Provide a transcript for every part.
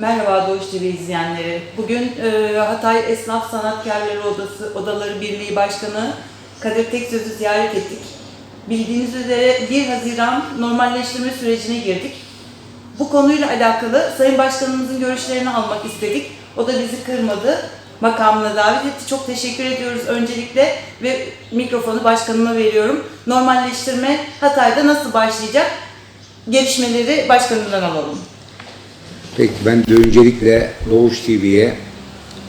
Merhaba Doğuş TV izleyenleri. Bugün e, Hatay Esnaf Sanatkarları Odası Odaları Birliği Başkanı Kadir Teksöz'ü ziyaret ettik. Bildiğiniz üzere 1 Haziran normalleştirme sürecine girdik. Bu konuyla alakalı Sayın Başkanımızın görüşlerini almak istedik. O da bizi kırmadı. Makamına davet etti. Çok teşekkür ediyoruz öncelikle ve mikrofonu başkanıma veriyorum. Normalleştirme Hatay'da nasıl başlayacak? Gelişmeleri başkanımdan alalım. Peki ben de öncelikle Doğuş TV'ye,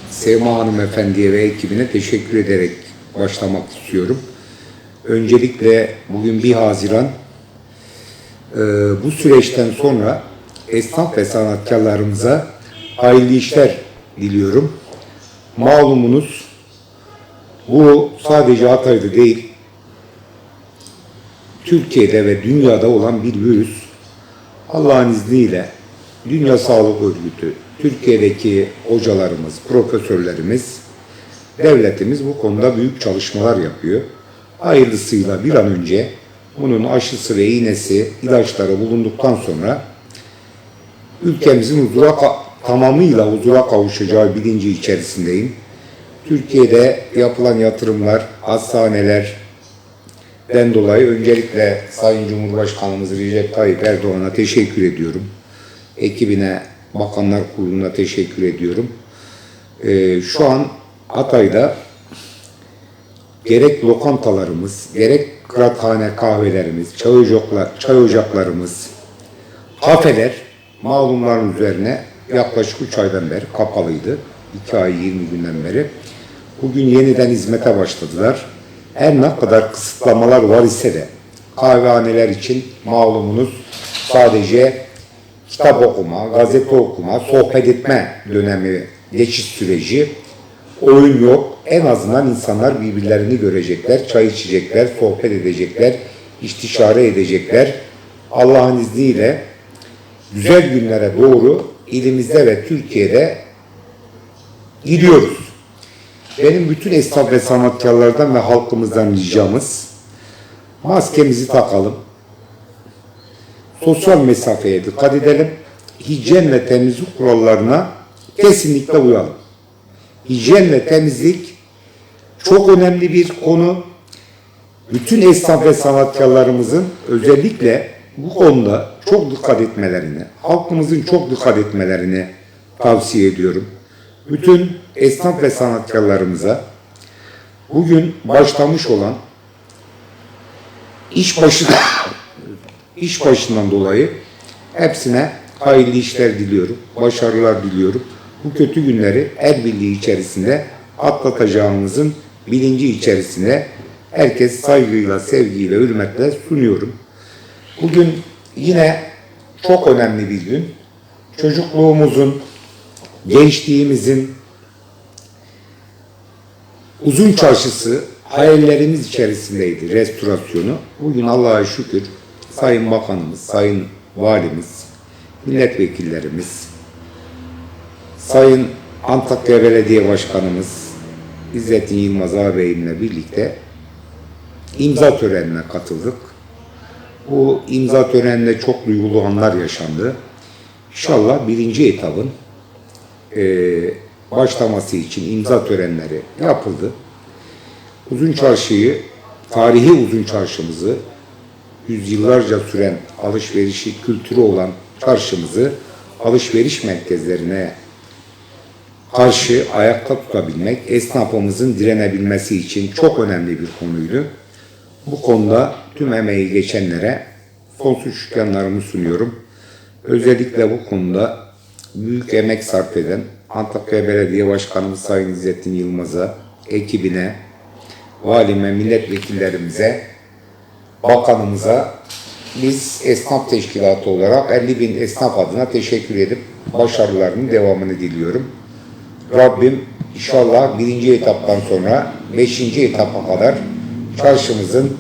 Sevma Hanımefendi'ye ve ekibine teşekkür ederek başlamak istiyorum. Öncelikle bugün 1 Haziran e, bu süreçten sonra esnaf ve sanatkarlarımıza hayırlı işler diliyorum. Malumunuz bu sadece Hatay'da değil, Türkiye'de ve dünyada olan bir virüs. Allah'ın izniyle Dünya Sağlık Örgütü, Türkiye'deki hocalarımız, profesörlerimiz, devletimiz bu konuda büyük çalışmalar yapıyor. Hayırlısıyla bir an önce bunun aşısı ve iğnesi, ilaçları bulunduktan sonra ülkemizin huzura tamamıyla huzura kavuşacağı bilinci içerisindeyim. Türkiye'de yapılan yatırımlar, hastaneler, den dolayı öncelikle Sayın Cumhurbaşkanımız Recep Tayyip Erdoğan'a teşekkür ediyorum. Ekibine, Bakanlar Kurulu'na teşekkür ediyorum. Ee, şu an Hatay'da gerek lokantalarımız, gerek kıraathane kahvelerimiz, çay, ocaklar, çay ocaklarımız, kafeler malumların üzerine yaklaşık 3 aydan beri kapalıydı. 2 ay 20 günden beri. Bugün yeniden hizmete başladılar. Her ne kadar kısıtlamalar var ise de kahvehaneler için malumunuz sadece kitap okuma, gazete okuma, sohbet etme dönemi, geçiş süreci, oyun yok. En azından insanlar birbirlerini görecekler, çay içecekler, sohbet edecekler, istişare edecekler. Allah'ın izniyle güzel günlere doğru ilimizde ve Türkiye'de gidiyoruz. Benim bütün esnaf ve sanatkarlardan ve halkımızdan ricamız maskemizi takalım. Sosyal mesafeye dikkat edelim. Hijyen ve temizlik kurallarına kesinlikle uyalım. Hijyen ve temizlik çok önemli bir konu. Bütün esnaf ve sanatkarlarımızın özellikle bu konuda çok dikkat etmelerini, halkımızın çok dikkat etmelerini tavsiye ediyorum. Bütün esnaf ve sanatkarlarımıza bugün başlamış olan iş başı iş başından dolayı hepsine hayırlı işler diliyorum, başarılar diliyorum. Bu kötü günleri el birliği içerisinde atlatacağımızın bilinci içerisinde herkes saygıyla, sevgiyle, hürmetle sunuyorum. Bugün yine çok önemli bir gün. Çocukluğumuzun, gençliğimizin uzun çarşısı hayallerimiz içerisindeydi restorasyonu. Bugün Allah'a şükür Sayın Bakanımız, Sayın Valimiz, milletvekillerimiz, Sayın Antakya Belediye Başkanımız İzzettin Yılmaz ağabeyimle birlikte imza törenine katıldık. Bu imza töreninde çok duygulu anlar yaşandı. İnşallah birinci etabın eee, başlaması için imza törenleri yapıldı. Uzun Çarşı'yı, tarihi Uzun Çarşımızı, yüzyıllarca süren alışverişi kültürü olan çarşımızı alışveriş merkezlerine karşı ayakta tutabilmek, esnafımızın direnebilmesi için çok önemli bir konuydu. Bu konuda tüm emeği geçenlere sonsuz şükranlarımı sunuyorum. Özellikle bu konuda büyük emek sarf eden Antakya Belediye Başkanımız Sayın İzzettin Yılmaz'a, ekibine, valime, milletvekillerimize, bakanımıza biz esnaf teşkilatı olarak 50 bin esnaf adına teşekkür edip başarılarının devamını diliyorum. Rabbim inşallah birinci etaptan sonra beşinci etapa kadar çarşımızın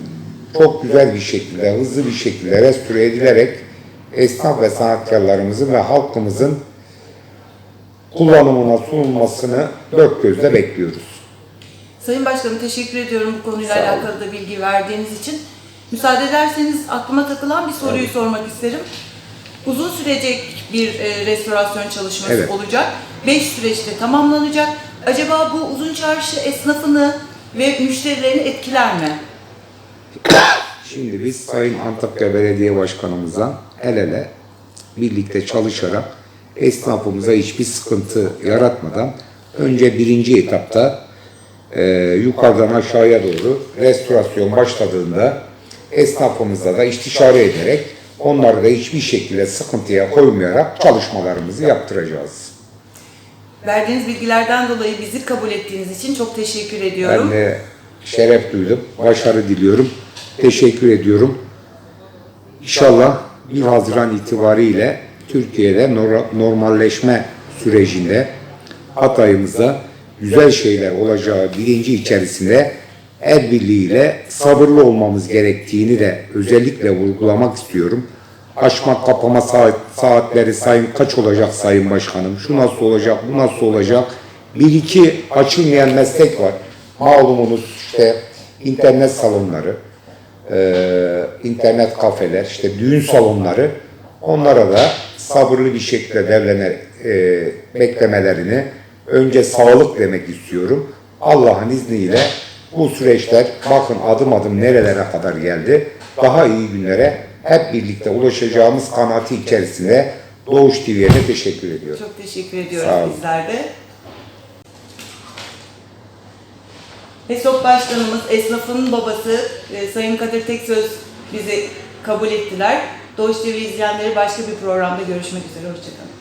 çok güzel bir şekilde, hızlı bir şekilde restore edilerek esnaf ve sanatkarlarımızın ve halkımızın kullanımına sunulmasını dört gözle bekliyoruz. Sayın Başkanım teşekkür ediyorum bu konuyla alakalı da bilgi verdiğiniz için. Müsaade ederseniz aklıma takılan bir soruyu Tabii. sormak isterim. uzun sürecek bir e, restorasyon çalışması Evet. olacak. 5 süreçte tamamlanacak. Acaba bu uzun çarşı esnafını ve müşterilerini etkiler mi? Şimdi biz Sayın Antakya Belediye Başkanımıza el ele birlikte çalışarak esnafımıza hiçbir sıkıntı yaratmadan önce birinci etapta e, yukarıdan aşağıya doğru restorasyon başladığında esnafımızla da istişare ederek onları da hiçbir şekilde sıkıntıya koymayarak çalışmalarımızı yaptıracağız. Verdiğiniz bilgilerden dolayı bizi kabul ettiğiniz için çok teşekkür ediyorum. Ben de şeref duydum, başarı diliyorum, teşekkür ediyorum. İnşallah 1 Haziran itibariyle Türkiye'de nor- normalleşme sürecinde Hatay'ımızda güzel şeyler olacağı bilinci içerisinde el birliğiyle sabırlı olmamız gerektiğini de özellikle vurgulamak istiyorum. Açma kapama saat, saatleri sayın kaç olacak sayın başkanım? Şu nasıl olacak, bu nasıl olacak? Bir iki açılmayan meslek var. Malumunuz işte internet salonları, e, internet kafeler, işte düğün salonları onlara da sabırlı bir şekilde devlene e, beklemelerini önce sağlık demek istiyorum. Allah'ın izniyle bu süreçler bakın adım adım nerelere kadar geldi. Daha iyi günlere hep birlikte ulaşacağımız kanaati içerisinde Doğuş TV'ye de teşekkür ediyorum. Çok teşekkür ediyoruz bizler de. HESOP Başkanımız, esnafın babası e, Sayın Kadir Teksöz bizi kabul ettiler. Doğuş TV izleyenleri başka bir programda görüşmek üzere. Hoşçakalın.